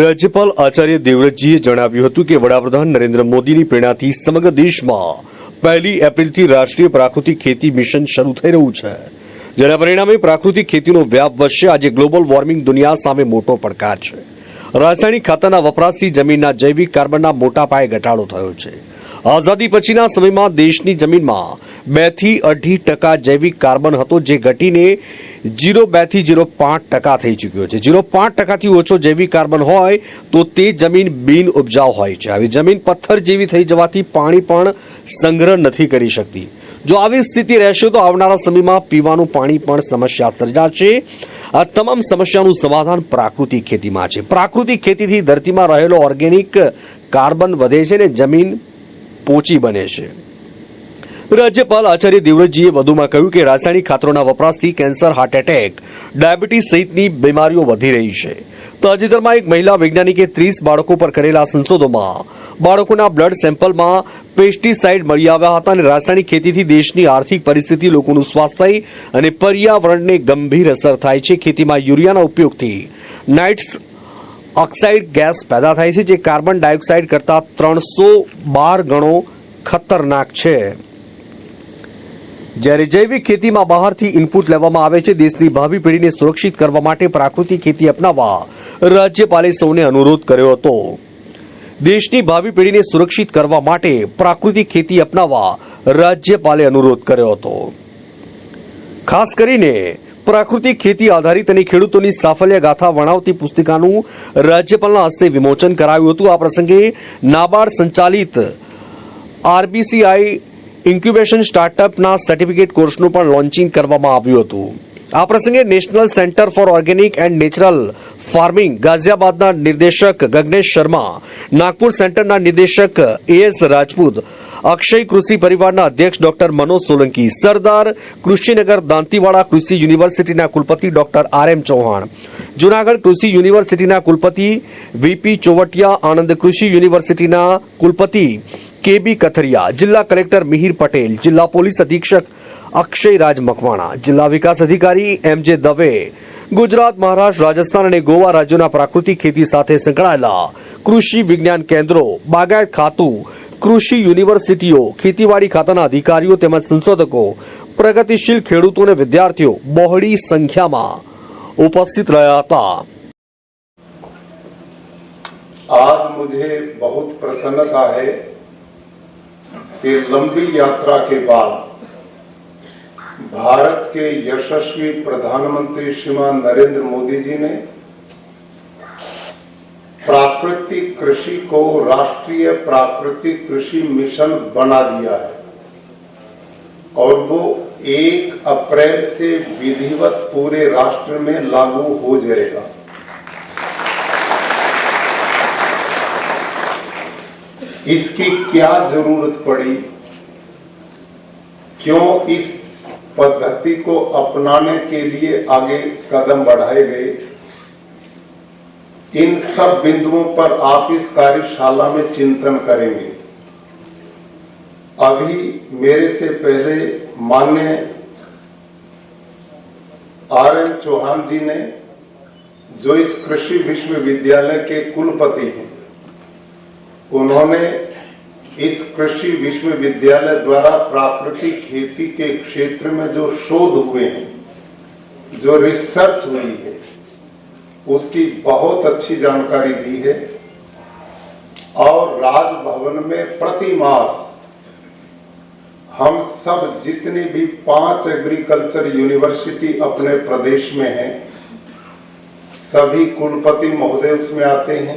રાજ્યપાલ આચાર્ય દેવવ્રતજીએ જણાવ્યું હતું કે વડાપ્રધાન નરેન્દ્ર મોદીની પ્રેરણાથી સમગ્ર દેશમાં પહેલી એપ્રિલથી રાષ્ટ્રીય પ્રાકૃતિક ખેતી મિશન શરૂ થઈ રહ્યું છે. જેના પરિણામે પ્રાકૃતિક ખેતીનો વ્યાપ વધશે. આજે ગ્લોબલ વોર્મિંગ દુનિયા સામે મોટો પડકાર છે. રાસાયણિક ખાતરના વપરાશથી જમીનના જૈવિક કાર્બનના મોટા પાયે ઘટાડો થયો છે. આઝાદી પછીના સમયમાં દેશની જમીનમાં બેથી અઢી ટકા જૈવિક કાર્બન હતો જે ઘટીને જીરો બેથી જીરો પાંચ ટકા થઈ ચૂક્યો છે. જીરો પાંચ ટકાથી ઓછો જૈવિક કાર્બન હોય તો તે જમીન બિન ઉપજાઉ હોય છે. આવી જમીન પથ્થર જેવી થઈ જવાથી પાણી પણ સંગ્રહ નથી કરી શકતી. જો આવી સ્થિતિ રહેશે તો આવનારા સમયમાં પીવાનું પાણી પણ સમસ્યા સર્જાશે. આ તમામ સમસ્યાનું સમાધાન પ્રાકૃતિક ખેતીમાં છે. પ્રાકૃતિક ખેતીથી ધરતીમાં રહેલો ઓર્ગેનિક કાર્બન વધે છે ને જમીન પોચી બને છે. રાજ્યપાલ આચાર્ય દેવવ્રતજીએ વધુમાં કહ્યું કે રાસાયણિક ખાતરોના વપરાશથી કેન્સર હાર્ટ એટેક, ડાયાબિટીસ સહિતની બીમારીઓ વધી રહી છે. તાજેતરમાં એક મહિલા વૈજ્ઞાનિકે ત્રીસ બાળકો પર કરેલા સંશોધનમાં બાળકોના બ્લડ સેમ્પલમાં પેસ્ટિસાઇડ મળી આવ્યા હતા અને રાસાયણિક ખેતીથી દેશની આર્થિક પરિસ્થિતિ, લોકોનું સ્વાસ્થ્ય અને પર્યાવરણને ગંભીર અસર થાય છે. ખેતીમાં યુરિયાના ઉપયોગથી નાઇટ્સ ઓક્સાઇડ ગેસ પેદા થાય છે, જે કાર્બન ડાયોક્સાઇડ કરતાં ત્રણસો બાર ગણો ખતરનાક છે. જ્યારે જૈવિક ખેતીમાં બહારથી ઇનપુટ લેવામાં આવે છે, દેશની ભાવિ પેઢીને સુરક્ષિત કરવા માટે પ્રાકૃતિક ખેતી અપનાવવા રાજ્યપાલે સૌને અનુરોધ કર્યો હતો. દેશની ભાવિ પેઢીને સુરક્ષિત કરવા માટે પ્રાકૃતિક ખેતી અપનાવવા રાજ્યપાલે અનુરોધ કર્યો હતો. ખાસ કરીને પ્રાકૃતિક ખેતી આધારિત અને ખેડૂતોની સાફલ્ય ગાથા વણાવતી પુસ્તિકાનું રાજ્યપાલના હસ્તે વિમોચન કરાયું હતું. આ પ્રસંગે નાબાર્ડ સંચાલિત આરબીસીઆઈ ઇન્ક્યુબેશન સ્ટાર્ટઅપના સર્ટિફિકેટ કોર્સનું પણ લોન્ચિંગ કરવામાં આવ્યું હતું. આ પ્રસંગે national centre for organic and natural farming ગાઝિયાબાદના નિર્દેશક ગગનેશ શર્મા, નાગપુર સેન્ટરના નિર્દેશક એએસ રાજપૂત, અક્ષય કૃષિ પરિવારના અધ્યક્ષ ડોક્ટર મનોજ સોલંકી, સરદાર કૃષિનગર દાંતીવાડા કૃષિ યુનિવર્સિટીના કુલપતિ doctor R M Chauhan, Junagadh Krishi યુનિવર્સિટીના કુલપતિ વીપી ચોવટિયા, આણંદ કૃષિ યુનિવર્સિટીના કુલપતિ કેબી કથરિયા, જિલ્લા કલેક્ટર મિહિર પટેલ, જિલ્લા પોલીસ અધિક્ષક અક્ષય રાજ મકવાણા, જિલ્લા વિકાસ અધિકારી એમ જે દવે ગુજરાત મહારાષ્ટ્ર રાજસ્થાન અને ગોવા રાજ્યોના પ્રાકૃતિક ખેતી સાથે સંકળાયેલા કૃષિ વિજ્ઞાન કેન્દ્રો બાગાયત ખાતું કૃષિ યુનિવર્સિટીઓ ખેતીવાડી ખાતાના અધિકારીઓ તેમજ સંશોધકો પ્રગતિશીલ ખેડૂતો અને વિદ્યાર્થીઓ બહોળી સંખ્યામાં ઉપસ્થિત રહ્યા હતા आज मुझे बहुत प्रसन्नता है कि लंबी यात्रा के बाद भारत के यशस्वी प्रधानमंत्री श्रीमान नरेंद्र मोदी जी ने प्राकृतिक कृषि को राष्ट्रीय प्राकृतिक कृषि मिशन बना दिया है। और वो एक अप्रैल से विधिवत पूरे राष्ट्र में लागू हो जाएगा। इसकी क्या ज़रूरत पड़ी? क्यों इस पद्धति को अपनाने के लिए आगे कदम बढ़ाए गए। इन सब बिंदुओं पर आप इस कार्यशाला में चिंतन करेंगे। अभी मेरे से पहले मान्य आर एन चौहान जी ने, जो इस कृषि विश्वविद्यालय के कुलपति हैं, उन्होंने इस कृषि विश्वविद्यालय द्वारा प्राकृतिक खेती के क्षेत्र में जो शोध हुए हैं, जो रिसर्च हुई है, उसकी बहुत अच्छी जानकारी दी है और राजभवन में प्रति मास हम सब जितने भी पाँच एग्रीकल्चर यूनिवर्सिटी अपने प्रदेश में हैं, सभी कुलपति महोदय उसमें आते हैं।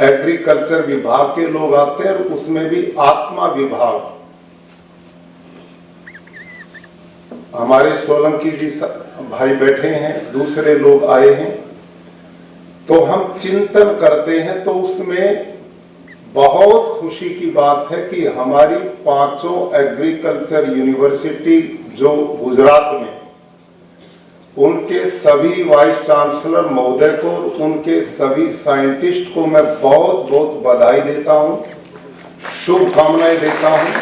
एग्रीकल्चर विभाग के लोग आते हैं और उसमें भी आत्मा विभाग। हमारे सोलंकी जी भाई बैठे हैं, दूसरे लोग आए हैं। तो हम चिंतन करते हैं तो उसमें बहुत खुशी की बात है कि हमारी पाँचों एग्रीकल्चर यूनिवर्सिटी जो गुजरात में उनके सभी वाइस चांसलर महोदय को उनके सभी साइंटिस्ट को मैं बहुत बहुत बधाई देता हूँ, शुभकामनाएँ देता हूँ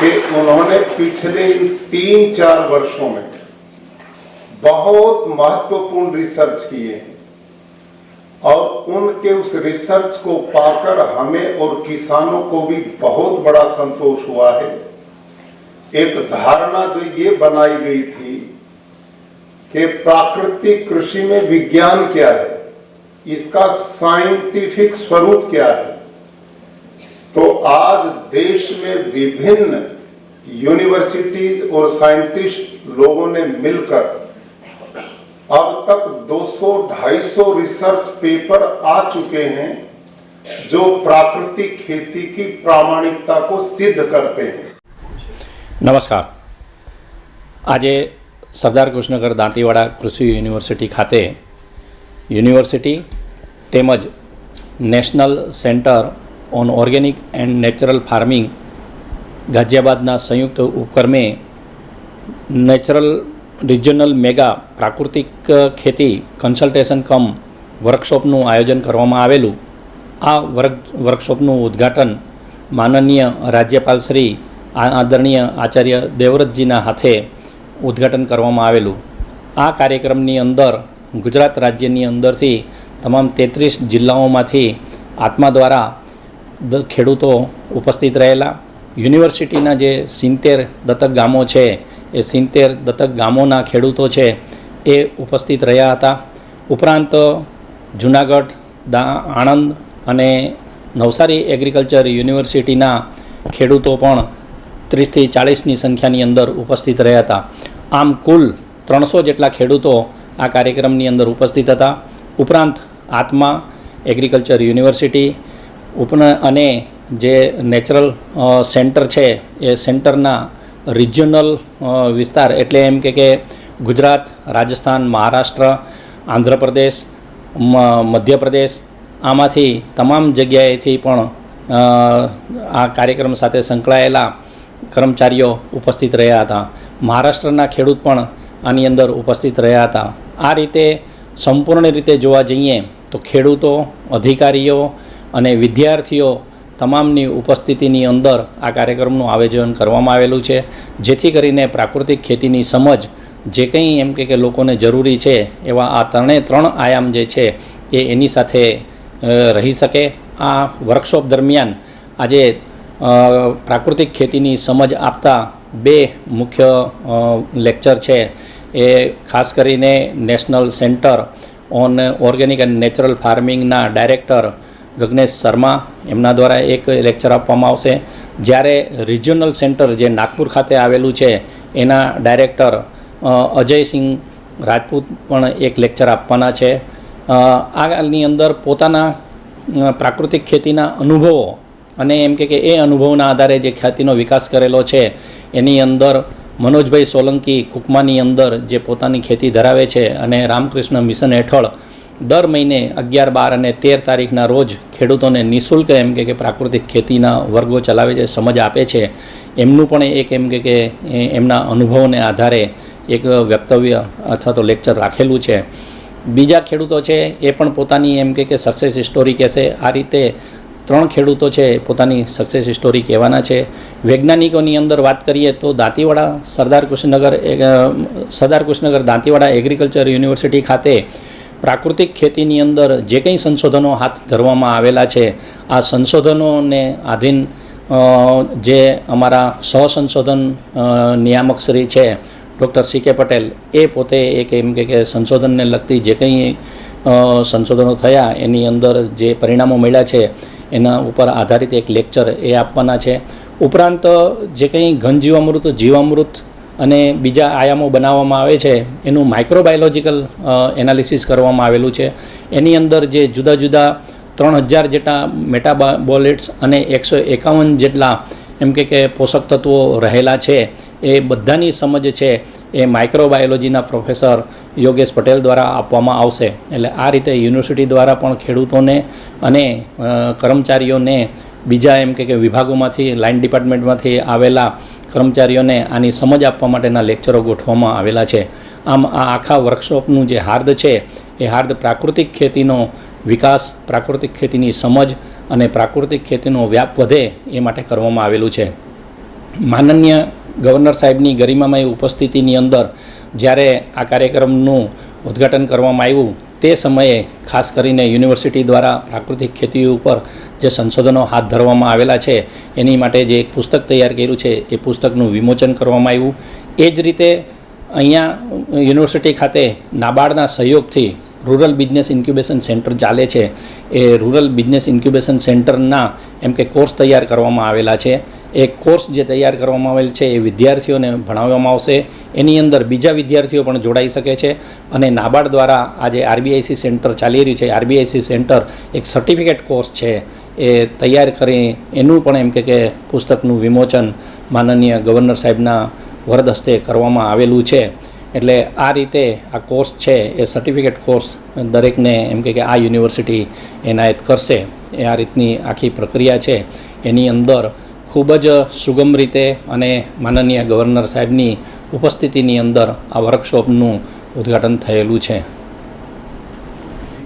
कि उन्होंने पिछले तीन चार वर्षों में बहुत महत्वपूर्ण रिसर्च किए और उनके उस रिसर्च को पाकर हमें और किसानों को भी बहुत बड़ा संतोष हुआ है। एक धारणा जो ये बनाई गई थी कि प्राकृतिक कृषि में विज्ञान क्या है? इसका साइंटिफिक स्वरूप क्या है? तो आज देश में विभिन्न यूनिवर्सिटीज और साइंटिस्ट लोगों ने मिलकर अब तक 200-250 रिसर्च पेपर आ चुके हैं, जो प्राकृतिक खेती की प्रामाणिकता को सिद्ध करते हैं। नमस्कार। आज સરદાર કૃષ્ણગર દાંતીવાડા કૃષિ યુનિવર્સિટી ખાતે યુનિવર્સિટી તેમજ national centre on organic and natural farming ગાઝિયાબાદના સંયુક્ત ઉપક્રમે નેચરલ રિજનલ મેગા પ્રાકૃતિક ખેતી કન્સલ્ટેશન કમ વર્કશોપનું આયોજન કરવામાં આવેલું. આ વર્ક વર્કશોપનું ઉદ્ઘાટન માનનીય રાજ્યપાલ શ્રી આદરણીય આચાર્ય દેવવ્રતજીના હાથે ઉદ્ઘાટન કરવામાં આવેલું. આ કાર્યક્રમની અંદર ગુજરાત રાજ્યની અંદરથી તમામ તેત્રીસ જિલ્લાઓમાંથી આત્મા દ્વારા ખેડૂતો ઉપસ્થિત રહેલા. યુનિવર્સિટીના જે સિત્તેર દત્તક ગામો છે, એ સિત્તેર દત્તક ગામોના ખેડૂતો છે, એ ઉપસ્થિત રહ્યા હતા. ઉપરાંત જુનાગઢ, દા આણંદ અને નવસારી એગ્રીકલ્ચર યુનિવર્સિટીના ખેડૂતો પણ ત્રીસથી ચાળીસની સંખ્યાની અંદર ઉપસ્થિત રહ્યા હતા. આમ કુલ ત્રણસો જેટલા ખેડૂતો આ કાર્યક્રમની અંદર ઉપસ્થિત હતા. ઉપરાંત આત્મા એગ્રીકલ્ચર યુનિવર્સિટી ઉપન અને જે નેચરલ સેન્ટર છે, એ સેન્ટરના રિજિયોનલ વિસ્તાર. એટલે એમ કે કે ગુજરાત, રાજસ્થાન, મહારાષ્ટ્ર, આંધ્રપ્રદેશ મધ્યપ્રદેશ, આમાંથી તમામ જગ્યાએથી પણ આ કાર્યક્રમ સાથે સંકળાયેલા કર્મચારીઓ ઉપસ્થિત રહ્યા હતા. મહારાષ્ટ્રના ખેડૂત પણ આની અંદર ઉપસ્થિત રહ્યા હતા. આ રીતે સંપૂર્ણ રીતે જોવા જઈએ તો ખેડૂતો, અધિકારીઓ અને વિદ્યાર્થીઓ તમામની ઉપસ્થિતિની અંદર આ કાર્યક્રમનું આયોજન કરવામાં આવેલું છે. જેથી કરીને પ્રાકૃતિક ખેતીની સમજ જે કંઈ એમ કે લોકોને જરૂરી છે એવા આ ત્રણે ત્રણ આયામ જે છે એ એની સાથે રહી શકે. આ વર્કશોપ દરમિયાન આજે પ્રાકૃતિક ખેતીની સમજ આપતા બે મુખ્ય લેક્ચર છે. એ ખાસ કરીને national centre on organic and natural ફાર્મિંગના director Gaganesh Sharma એમના દ્વારા એક લેક્ચર આપવામાં આવશે. જ્યારે રિજિયોનલ સેન્ટર જે નાગપુર ખાતે આવેલું છે, એના ડાયરેક્ટર અજયસિંહ રાજપૂત પણ એક લેક્ચર આપવાના છે. આની અંદર પોતાના પ્રાકૃતિક ખેતીના અનુભવો અને એમ કે એ અનુભવના આધારે જે ખ્યાતિનો વિકાસ કરેલો છે, એની અંદર મનોજભાઈ સોલંકી કુકમાની અંદર જે પોતાની ખેતી ધરાવે છે અને રામકૃષ્ણ મિશન હેઠળ દર મહિને અગિયાર, બાર અને તેર તારીખના રોજ ખેડૂતોને નિઃશુલ્ક એમ કે પ્રાકૃતિક ખેતીના વર્ગો ચલાવે છે, સમજ આપે છે. એમનું પણ એક એમ કે એમના અનુભવોને આધારે એક વ્યક્તવ્ય અથવા તો લેક્ચર રાખેલું છે. બીજા ખેડૂતો છે, એ પણ પોતાની એમ કે સક્સેસ સ્ટોરી કહેશે. આ રીતે ત્રણ ખેડૂતો છે, પોતાની સક્સેસ સ્ટોરી કહેવાના છે. વૈજ્ઞાનિકોની અંદર વાત કરીએ તો દાંતીવાડા, સરદાર કૃષ્ણનગર સરદાર કૃષ્ણનગર દાંતીવાડા એગ્રીકલ્ચર યુનિવર્સિટી ખાતે પ્રાકૃતિક ખેતીની અંદર જે કંઈ સંશોધનો હાથ ધરવામાં આવેલા છે, આ સંશોધનોને આધીન જે અમારા સહસંશોધન નિયામકશ્રી નિયામક શ્રી છે, ડૉક્ટર સી કે પટેલ, એ પોતે એક એમ કે સંશોધનને લગતી જે કંઈ સંશોધનો થયા, એની અંદર જે પરિણામો મળ્યા છે એના ઉપર આધારિત એક લેક્ચર એ આપવાના છે. ઉપરાંત, જે કંઈ ઘન જીવામૃત જીવામૃત અને બીજા આયામો બનાવવામાં આવે છે, એનું માઇક્રોબાયોલોજીકલ એનાલિસિસ કરવામાં આવેલું છે. એની અંદર જે જુદા જુદા ત્રણ હજાર જેટલા મેટાબોલેટ્સ અને એકસો એકાવન જેટલા એમ કે કે પોષક તત્વો રહેલા છે, એ બધાની સમજ છે એ માઇક્રોબાયોલોજીના પ્રોફેસર યોગેશ પટેલ દ્વારા આપવામાં આવશે. એટલે આ રીતે યુનિવર્સિટી દ્વારા પણ ખેડૂતોને અને કર્મચારીઓને બીજા એમ કે વિભાગોમાંથી, લાઇન ડિપાર્ટમેન્ટમાંથી આવેલા કર્મચારીઓને આની સમજ આપવા માટેના લેક્ચરો ગોઠવવામાં આવેલા છે. આમ આ આખા વર્કશોપનું જે હાર્દ છે, એ હાર્દ પ્રાકૃતિક ખેતીનો વિકાસ, પ્રાકૃતિક ખેતીની સમજ અને પ્રાકૃતિક ખેતીનો વ્યાપ વધે એ માટે કરવામાં આવેલું છે. માનનીય ગવર્નર સાહેબની ગરિમામય ઉપસ્થિતિની અંદર જ્યારે આ કાર્યક્રમનું ઉદ્ઘાટન કરવામાં આવ્યું, તે સમયે ખાસ કરીને યુનિવર્સિટી દ્વારા પ્રાકૃતિક ખેતી ઉપર જે સંશોધનો હાથ ધરવામાં આવેલા છે, એની માટે જે એક પુસ્તક તૈયાર કર્યું છે, એ પુસ્તકનું વિમોચન કરવામાં આવ્યું. એ જ રીતે અહીંયા યુનિવર્સિટી ખાતે નાબાર્ડના સહયોગથી રૂરલ બિઝનેસ ઇન્ક્યુબેશન સેન્ટર ચાલે છે. એ રૂરલ બિઝનેસ ઇન્ક્યુબેશન સેન્ટરના એમ કે કોર્સ તૈયાર કરવામાં આવેલા છે. એ કોર્સ જે તૈયાર કરવામાં આવેલ છે એ વિદ્યાર્થીઓને ભણાવવામાં આવશે. એની અંદર બીજા વિદ્યાર્થીઓ પણ જોડાઈ શકે છે અને નાબાર્ડ દ્વારા આજે આરબીઆઈસી સેન્ટર ચાલી રહ્યું છે. આરબીઆઈસી સેન્ટર એક સર્ટિફિકેટ કોર્સ છે. એ તૈયાર કરી એનું પણ એમ કે પુસ્તકનું વિમોચન માનનીય ગવર્નર સાહેબના વરદ હસ્તે કરવામાં આવેલું છે. એટલે આ રીતે આ કોર્સ છે, એ સર્ટિફિકેટ કોર્સ દરેકને એમ કે આ યુનિવર્સિટી એનાયત કરશે. એ આ રીતની આખી પ્રક્રિયા છે. એની અંદર ખૂબ જ સુગમ રીતે અને માનનીય ગવર્નર સાહેબની ઉપસ્થિતિની અંદર આ વર્કશોપનું ઉદ્ઘાટન થયેલું છે.